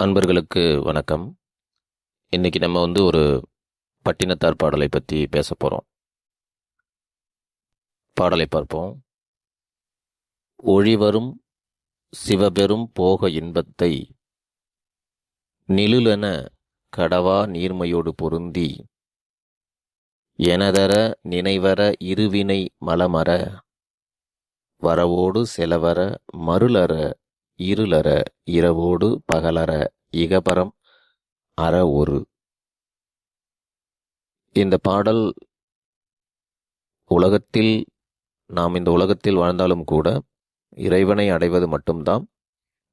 அன்பர்களுக்கு வணக்கம். இன்னைக்கு நம்ம வந்து ஒரு பட்டினத்தார் பாடலை பற்றி பேச போகிறோம் பாடலை பார்ப்போம். ஒழிவரும் சிவபெரும் போக இன்பத்தை நிலுலென கடவா நீர்மையோடு பொருந்தி எனதர நினைவர இருவினை மலமர வரவோடு செலவர மருளற இருளற இரவோடு பகலற இகபரம் அற ஒரு. இந்த பாடல் உலகத்தில் நாம் இந்த உலகத்தில் வாழ்ந்தாலும் கூட இறைவனை அடைவது மட்டும்தான்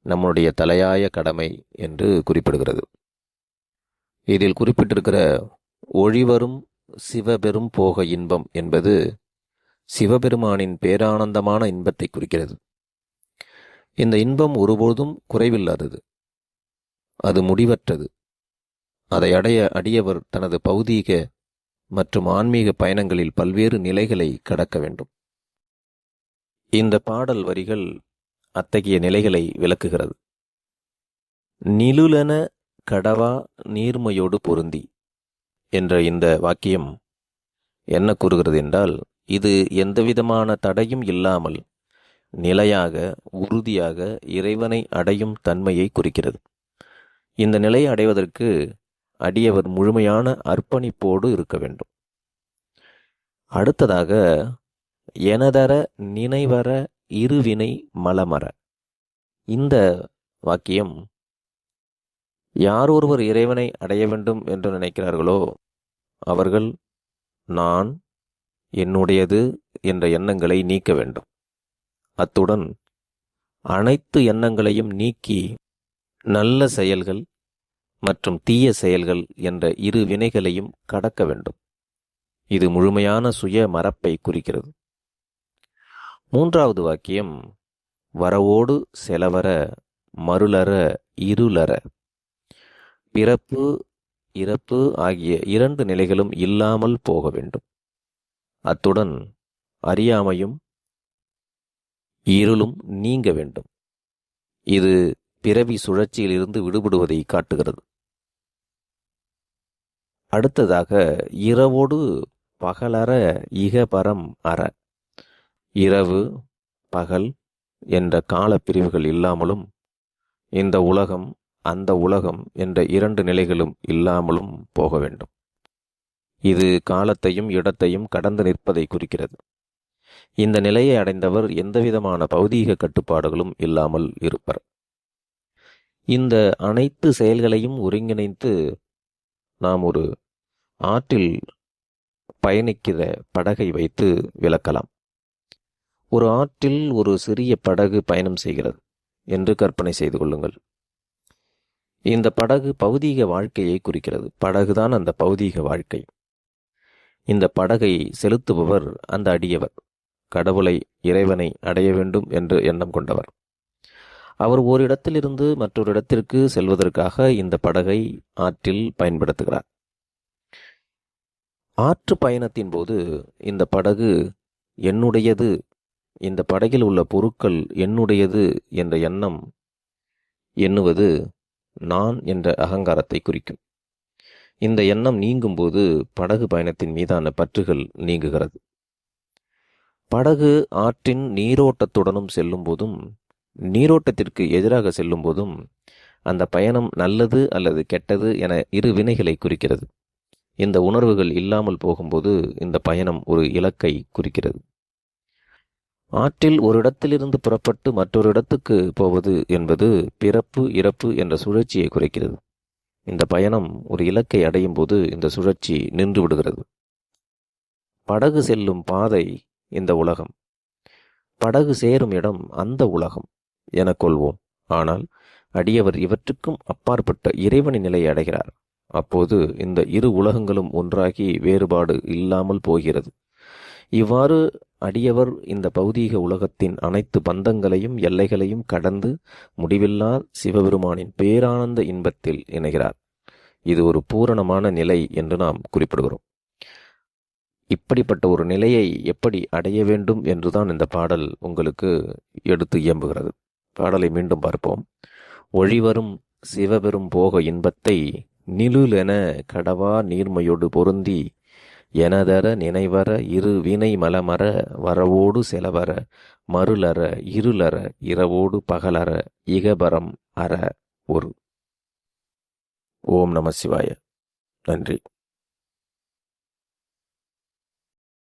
நம்முடைய தலையாய கடமை என்று குறிப்பிடுகிறது. இதில் குறிப்பிட்டிருக்கிற ஒழிவரும் சிவபெரும் போக இன்பம் என்பது சிவபெருமானின் பேரானந்தமான இன்பத்தை குறிக்கிறது. இந்த இன்பம் ஒருபோதும் குறைவில்லாதது. அது முடிவற்றது. அதை அடைய அடியவர் தனது பௌதீக மற்றும் ஆன்மீக பயணங்களில் பல்வேறு நிலைகளை கடக்க வேண்டும். இந்த பாடல் வரிகள் அத்தகைய நிலைகளை விளக்குகிறது. நிலுலென கடவா நீர்மையோடு பொருந்தி என்ற இந்த வாக்கியம் என்ன கூறுகிறது என்றால் இது எந்தவிதமான தடையும் இல்லாமல் நிலையாக உறுதியாக இறைவனை அடையும் தன்மையை குறிக்கிறது. இந்த நிலையை அடைவதற்கு அடியவர் முழுமையான அர்ப்பணிப்போடு இருக்க வேண்டும். அடுத்ததாக எனதர நினைவர இருவினை மலமர. இந்த வாக்கியம் யார் ஒருவர் இறைவனை அடைய வேண்டும் என்று நினைக்கிறார்களோ அவர்கள் நான் என்னுடையது என்ற எண்ணங்களை நீக்க வேண்டும். அத்துடன் அனைத்து எண்ணங்களையும் நீக்கி நல்ல செயல்கள் மற்றும் தீய செயல்கள் என்ற இரு வினைகளையும் கடக்க வேண்டும். இது முழுமையான சுய மரப்பை குறிக்கிறது. மூன்றாவது வாக்கியம் வரவோடு செலவர மருளர இருளற. பிறப்பு இறப்பு ஆகிய இரண்டு நிலைகளும் இல்லாமல் போக வேண்டும். அத்துடன் அறியாமையும் இருளும் நீங்க வேண்டும். இது பிறவி சுழற்சியில் இருந்து விடுபடுவதை காட்டுகிறது. அடுத்ததாக இரவோடு பகலற இகபரம் அற. இரவு பகல் என்ற கால பிரிவுகள் இல்லாமலும் இந்த உலகம் அந்த உலகம் என்ற இரண்டு நிலைகளும் இல்லாமலும் போக வேண்டும். இது காலத்தையும் இடத்தையும் கடந்து நிற்பதை குறிக்கிறது. இந்த நிலையை அடைந்தவர் எந்தவிதமான பௌதீக கட்டுப்பாடுகளும் இல்லாமல் இருப்பர். இந்த அனைத்து செயல்களையும் ஒருங்கிணைத்து நாம் ஒரு ஆற்றில் பயணிக்கிற படகை வைத்து விளக்கலாம். ஒரு ஆற்றில் ஒரு சிறிய படகு பயணம் செய்கிறது என்று கற்பனை செய்து கொள்ளுங்கள். இந்த படகு பௌதீக வாழ்க்கையை குறிக்கிறது. படகுதான் அந்த பௌதீக வாழ்க்கை. இந்த படகை செலுத்துபவர் அந்த அடியவர். கடவுளை இறைவனை அடைய வேண்டும் என்று எண்ணம் கொண்டவர். அவர் ஓரிடத்திலிருந்து மற்றொரு இடத்திற்கு செல்வதற்காக இந்த படகை ஆற்றில் பயன்படுத்துகிறார். ஆற்று பயணத்தின் போது இந்த படகு என்னுடையது இந்த படகில் உள்ள பொருட்கள் என்னுடையது என்ற எண்ணம் எண்ணுவது நான் என்ற அகங்காரத்தை குறிக்கும். இந்த எண்ணம் நீங்கும்போது படகு பயணத்தின் மீதான பற்றுகள் நீங்குகிறது. படகு ஆற்றின் நீரோட்டத்துடனும் செல்லும் போதும் நீரோட்டத்திற்கு எதிராக செல்லும் போதும் அந்த பயணம் நல்லது அல்லது கெட்டது என இரு வினைகளை குறிக்கிறது. இந்த உணர்வுகள் இல்லாமல் போகும்போது இந்த பயணம் ஒரு இலக்கை குறிக்கிறது. ஆற்றில் ஒரு இடத்திலிருந்து புறப்பட்டு மற்றொரு இடத்துக்கு போவது என்பது பிறப்பு இறப்பு என்ற சுழற்சியை குறைக்கிறது. இந்த பயணம் ஒரு இலக்கை அடையும் போது இந்த சுழற்சி நின்று விடுகிறது. படகு செல்லும் பாதை இந்த உலகம். படகு சேரும் இடம் அந்த உலகம். என கொள்வோம். ஆனால் அடியவர் இவற்றுக்கும் அப்பாற்பட்ட இறைவனின் நிலையை அடைகிறார். அப்போது இந்த இரு உலகங்களும் ஒன்றாகி வேறுபாடு இல்லாமல் போகிறது. இவ்வாறு அடியவர் இந்த பௌதீக உலகத்தின் அனைத்து பந்தங்களையும் எல்லைகளையும் கடந்து முடிவில்லா சிவபெருமானின் பேரானந்த இன்பத்தில் இணைகிறார். இது ஒரு பூரணமான நிலை என்று நாம் குறிப்பிடுகிறோம். இப்படிப்பட்ட ஒரு நிலையை எப்படி அடைய வேண்டும் என்றுதான் இந்த பாடல் உங்களுக்கு எடுத்து இயம்புகிறது. பாடலை மீண்டும் பார்ப்போம். ஒழிவரும் சிவபெரும் போக இன்பத்தை நிலுலென கடவா நீர்மையோடு பொருந்தி எனதர நினைவர இரு வினை மலமர வரவோடு செலவர மருளர இருளற இரவோடு பகலற இகபரம் அற ஒரு. ஓம் நம சிவாய. நன்றி.